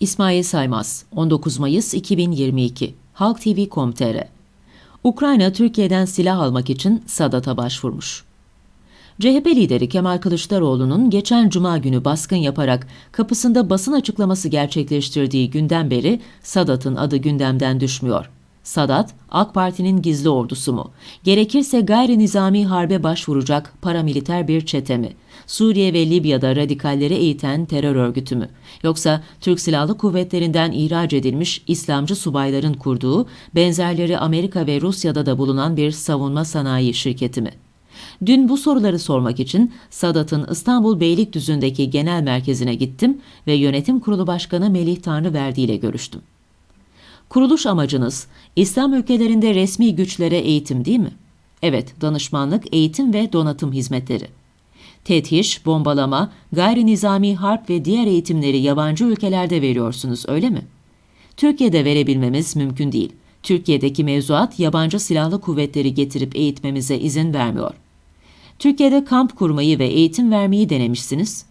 İsmail Saymaz, 19 Mayıs 2022, Halk TV.com.tr Ukrayna, Türkiye'den silah almak için Sadat'a başvurmuş. CHP lideri Kemal Kılıçdaroğlu'nun geçen cuma günü baskın yaparak kapısında basın açıklaması gerçekleştirdiği günden beri Sadat'ın adı gündemden düşmüyor. Sadat, AK Parti'nin gizli ordusu mu? Gerekirse gayri nizami harbe başvuracak paramiliter bir çete mi? Suriye ve Libya'da radikalleri eğiten terör örgütü mü? Yoksa Türk Silahlı Kuvvetlerinden ihraç edilmiş İslamcı subayların kurduğu, benzerleri Amerika ve Rusya'da da bulunan bir savunma sanayi şirketi mi? Dün bu soruları sormak için Sadat'ın İstanbul Beylikdüzü'ndeki genel merkezine gittim ve yönetim kurulu başkanı Melih Tanrıverdi ile görüştüm. Kuruluş amacınız İslam ülkelerinde resmi güçlere eğitim değil mi? Evet, danışmanlık, eğitim ve donatım hizmetleri. Tetiş, bombalama, gayri nizami harp ve diğer eğitimleri yabancı ülkelerde veriyorsunuz öyle mi? Türkiye'de verebilmemiz mümkün değil. Türkiye'deki mevzuat yabancı silahlı kuvvetleri getirip eğitmemize izin vermiyor. Türkiye'de kamp kurmayı ve eğitim vermeyi denemişsiniz.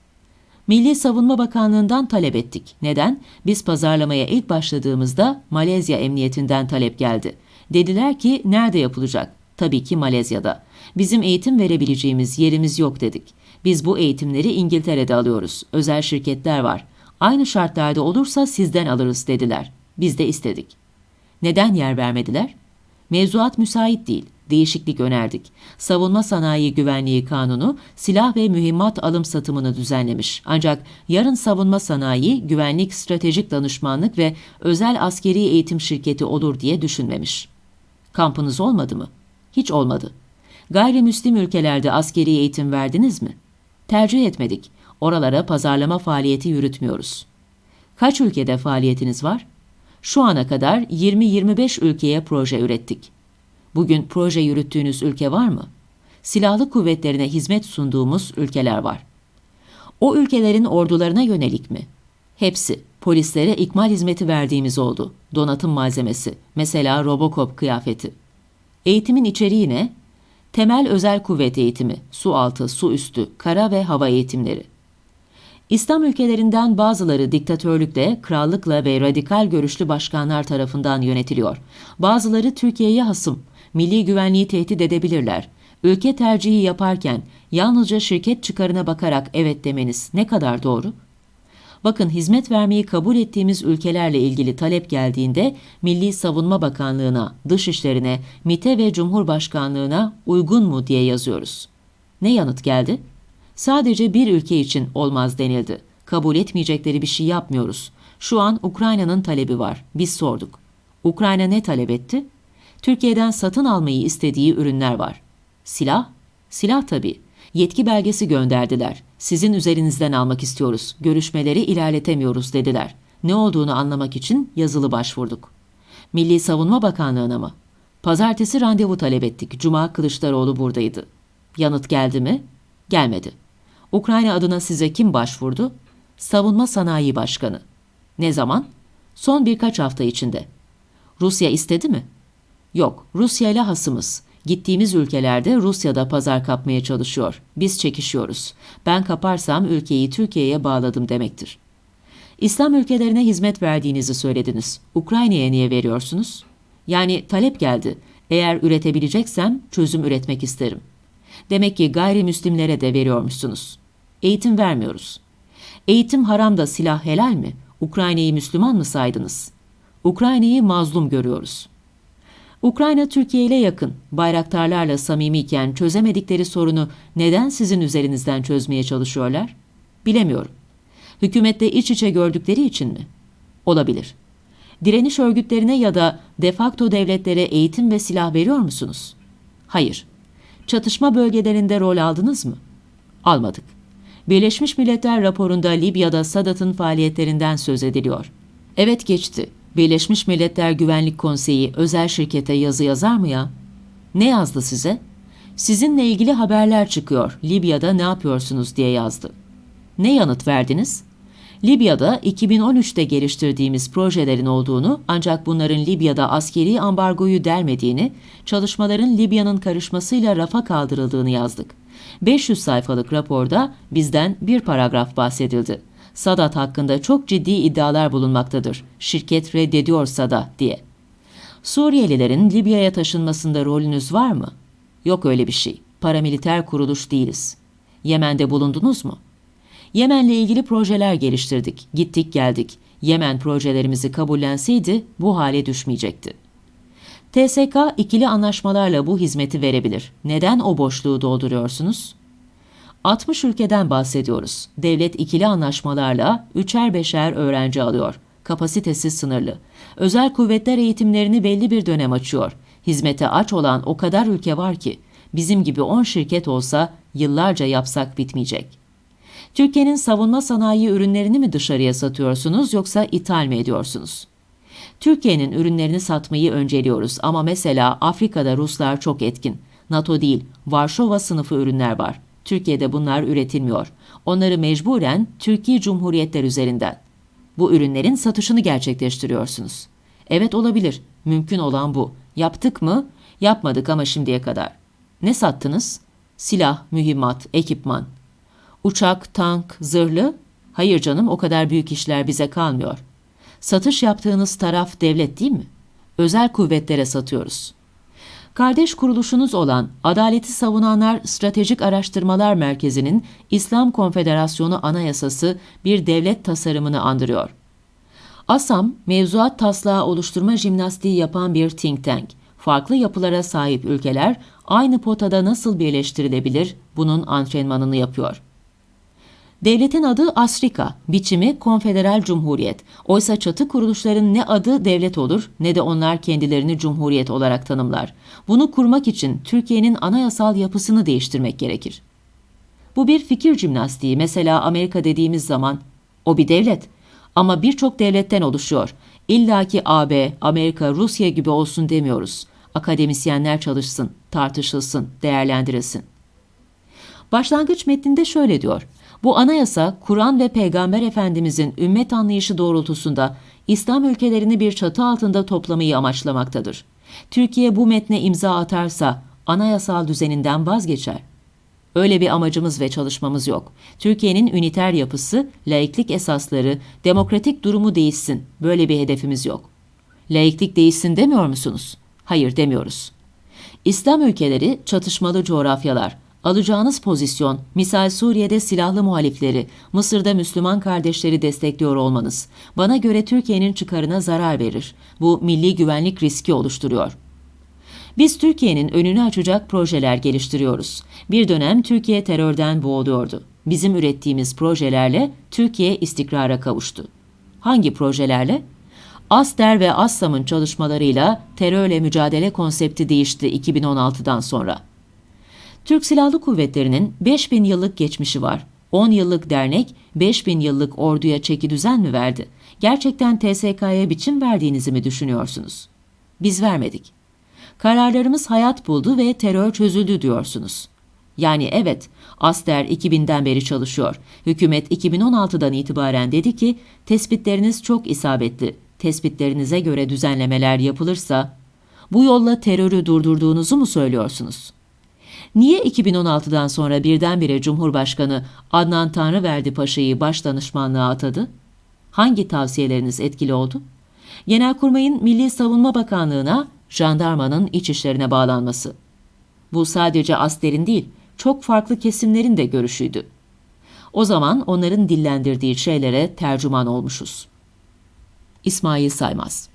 Milli Savunma Bakanlığı'ndan talep ettik. Neden? Biz pazarlamaya ilk başladığımızda Malezya Emniyetinden talep geldi. Dediler ki nerede yapılacak? Tabii ki Malezya'da. Bizim eğitim verebileceğimiz yerimiz yok dedik. Biz bu eğitimleri İngiltere'de alıyoruz. Özel şirketler var. Aynı şartlarda olursa sizden alırız dediler. Biz de istedik. Neden yer vermediler? Mevzuat müsait değil. Değişiklik önerdik. Savunma Sanayi Güvenliği Kanunu silah ve mühimmat alım satımını düzenlemiş. Ancak yarın savunma sanayi, güvenlik, stratejik danışmanlık ve özel askeri eğitim şirketi olur diye düşünmemiş. Kampınız olmadı mı? Hiç olmadı. Gayrimüslim ülkelerde askeri eğitim verdiniz mi? Tercih etmedik. Oralara pazarlama faaliyeti yürütmüyoruz. Kaç ülkede faaliyetiniz var? Şu ana kadar 20-25 ülkeye proje ürettik. Bugün proje yürüttüğünüz ülke var mı? Silahlı kuvvetlerine hizmet sunduğumuz ülkeler var. O ülkelerin ordularına yönelik mi? Hepsi. Polislere ikmal hizmeti verdiğimiz oldu. Donatım malzemesi, mesela Robocop kıyafeti. Eğitimin içeriği ne? Temel özel kuvvet eğitimi, su altı, su üstü, kara ve hava eğitimleri. İslam ülkelerinden bazıları diktatörlükle, krallıkla ve radikal görüşlü başkanlar tarafından yönetiliyor. Bazıları Türkiye'ye hasım, milli güvenliği tehdit edebilirler. Ülke tercihi yaparken yalnızca şirket çıkarına bakarak evet demeniz ne kadar doğru? Bakın hizmet vermeyi kabul ettiğimiz ülkelerle ilgili talep geldiğinde Milli Savunma Bakanlığı'na, Dışişlerine, MİT'e ve Cumhurbaşkanlığı'na uygun mu diye yazıyoruz. Ne yanıt geldi? Sadece bir ülke için olmaz denildi. Kabul etmeyecekleri bir şey yapmıyoruz. Şu an Ukrayna'nın talebi var. Biz sorduk. Ukrayna ne talep etti? Türkiye'den satın almayı istediği ürünler var. Silah? Silah tabii. Yetki belgesi gönderdiler. Sizin üzerinizden almak istiyoruz. Görüşmeleri ilerletemiyoruz dediler. Ne olduğunu anlamak için yazılı başvurduk. Milli Savunma Bakanlığı'na mı? Pazartesi randevu talep ettik. Cuma Kılıçdaroğlu buradaydı. Yanıt geldi mi? Gelmedi. Ukrayna adına size kim başvurdu? Savunma Sanayi Başkanı. Ne zaman? Son birkaç hafta içinde. Rusya istedi mi? Yok, Rusya ile hasımız. Gittiğimiz ülkelerde Rusya'da pazar kapmaya çalışıyor. Biz çekişiyoruz. Ben kaparsam ülkeyi Türkiye'ye bağladım demektir. İslam ülkelerine hizmet verdiğinizi söylediniz. Ukrayna'ya niye veriyorsunuz? Yani talep geldi. Eğer üretebileceksem çözüm üretmek isterim. Demek ki gayrimüslimlere de veriyormuşsunuz. Eğitim vermiyoruz. Eğitim haram da silah helal mi? Ukrayna'yı Müslüman mı saydınız? Ukrayna'yı mazlum görüyoruz.'' Ukrayna Türkiye ile yakın, bayraktarlarla samimiyken çözemedikleri sorunu neden sizin üzerinizden çözmeye çalışıyorlar? Bilemiyorum. Hükümette iç içe gördükleri için mi? Olabilir. Direniş örgütlerine ya da defakto devletlere eğitim ve silah veriyor musunuz? Hayır. Çatışma bölgelerinde rol aldınız mı? Almadık. Birleşmiş Milletler raporunda Libya'da Sadat'ın faaliyetlerinden söz ediliyor. Evet geçti. Birleşmiş Milletler Güvenlik Konseyi özel şirkete yazı yazar mı ya? Ne yazdı size? Sizinle ilgili haberler çıkıyor. Libya'da ne yapıyorsunuz diye yazdı. Ne yanıt verdiniz? Libya'da 2013'te geliştirdiğimiz projelerin olduğunu ancak bunların Libya'da askeri ambargoyu delmediğini, çalışmaların Libya'nın karışmasıyla rafa kaldırıldığını yazdık. 500 sayfalık raporda bizden bir paragraf bahsedildi. Sadat hakkında çok ciddi iddialar bulunmaktadır. Şirket reddediyorsa da diye. Suriyelilerin Libya'ya taşınmasında rolünüz var mı? Yok öyle bir şey. Paramiliter kuruluş değiliz. Yemen'de bulundunuz mu? Yemen'le ilgili projeler geliştirdik. Gittik geldik. Yemen projelerimizi kabullenseydi bu hale düşmeyecekti. TSK ikili anlaşmalarla bu hizmeti verebilir. Neden o boşluğu dolduruyorsunuz? 60 ülkeden bahsediyoruz. Devlet ikili anlaşmalarla üçer beşer öğrenci alıyor. Kapasitesi sınırlı. Özel kuvvetler eğitimlerini belli bir dönem açıyor. Hizmete aç olan o kadar ülke var ki bizim gibi 10 şirket olsa yıllarca yapsak bitmeyecek. Türkiye'nin savunma sanayi ürünlerini mi dışarıya satıyorsunuz yoksa ithal mi ediyorsunuz? Türkiye'nin ürünlerini satmayı önceliyoruz ama mesela Afrika'da Ruslar çok etkin. NATO değil, Varşova sınıfı ürünler var. Türkiye'de bunlar üretilmiyor. Onları mecburen Türkiye Cumhuriyetler üzerinden. Bu ürünlerin satışını gerçekleştiriyorsunuz. Evet olabilir. Mümkün olan bu. Yaptık mı? Yapmadık ama şimdiye kadar. Ne sattınız? Silah, mühimmat, ekipman. Uçak, tank, zırhlı? Hayır canım o kadar büyük işler bize kalmıyor. Satış yaptığınız taraf devlet değil mi? Özel kuvvetlere satıyoruz. Kardeş kuruluşunuz olan Adaleti Savunanlar Stratejik Araştırmalar Merkezi'nin İslam Konfederasyonu Anayasası bir devlet tasarımını andırıyor. ASAM, mevzuat taslağı oluşturma jimnastiği yapan bir think tank. Farklı yapılara sahip ülkeler aynı potada nasıl birleştirilebilir bunun antrenmanını yapıyor. Devletin adı Asrika, biçimi Konfederal Cumhuriyet. Oysa çatı kuruluşların ne adı devlet olur ne de onlar kendilerini cumhuriyet olarak tanımlar. Bunu kurmak için Türkiye'nin anayasal yapısını değiştirmek gerekir. Bu bir fikir jimnastiği. Mesela Amerika dediğimiz zaman o bir devlet ama birçok devletten oluşuyor. İlla ki AB, Amerika, Rusya gibi olsun demiyoruz. Akademisyenler çalışsın, tartışılsın, değerlendirilsin. Başlangıç metninde şöyle diyor. Bu anayasa Kur'an ve Peygamber Efendimizin ümmet anlayışı doğrultusunda İslam ülkelerini bir çatı altında toplamayı amaçlamaktadır. Türkiye bu metne imza atarsa anayasal düzeninden vazgeçer. Öyle bir amacımız ve çalışmamız yok. Türkiye'nin üniter yapısı, laiklik esasları, demokratik durumu değişsin. Böyle bir hedefimiz yok. Laiklik değişsin demiyor musunuz? Hayır demiyoruz. İslam ülkeleri çatışmalı coğrafyalar. Alacağınız pozisyon, misal Suriye'de silahlı muhalifleri, Mısır'da Müslüman kardeşleri destekliyor olmanız, bana göre Türkiye'nin çıkarına zarar verir. Bu milli güvenlik riski oluşturuyor. Biz Türkiye'nin önünü açacak projeler geliştiriyoruz. Bir dönem Türkiye terörden boğuluyordu. Bizim ürettiğimiz projelerle Türkiye istikrara kavuştu. Hangi projelerle? ASTER ve ASSAM'ın çalışmalarıyla terörle mücadele konsepti değişti 2016'dan sonra. Türk Silahlı Kuvvetleri'nin 5000 yıllık geçmişi var. 10 yıllık dernek 5000 yıllık orduya çeki düzen mi verdi? Gerçekten TSK'ya biçim verdiğinizi mi düşünüyorsunuz? Biz vermedik. Kararlarımız hayat buldu ve terör çözüldü diyorsunuz. Yani evet, Aster 2000'den beri çalışıyor. Hükümet 2016'dan itibaren dedi ki, tespitleriniz çok isabetli. Tespitlerinize göre düzenlemeler yapılırsa, bu yolla terörü durdurduğunuzu mu söylüyorsunuz? Niye 2016'dan sonra birdenbire Cumhurbaşkanı Adnan Tanrıverdi Paşa'yı başdanışmanlığa atadı? Hangi tavsiyeleriniz etkili oldu? Genelkurmay'ın Milli Savunma Bakanlığı'na jandarmanın iç işlerine bağlanması. Bu sadece aslerin değil, çok farklı kesimlerin de görüşüydü. O zaman onların dillendirdiği şeylere tercüman olmuşuz. İsmail Saymaz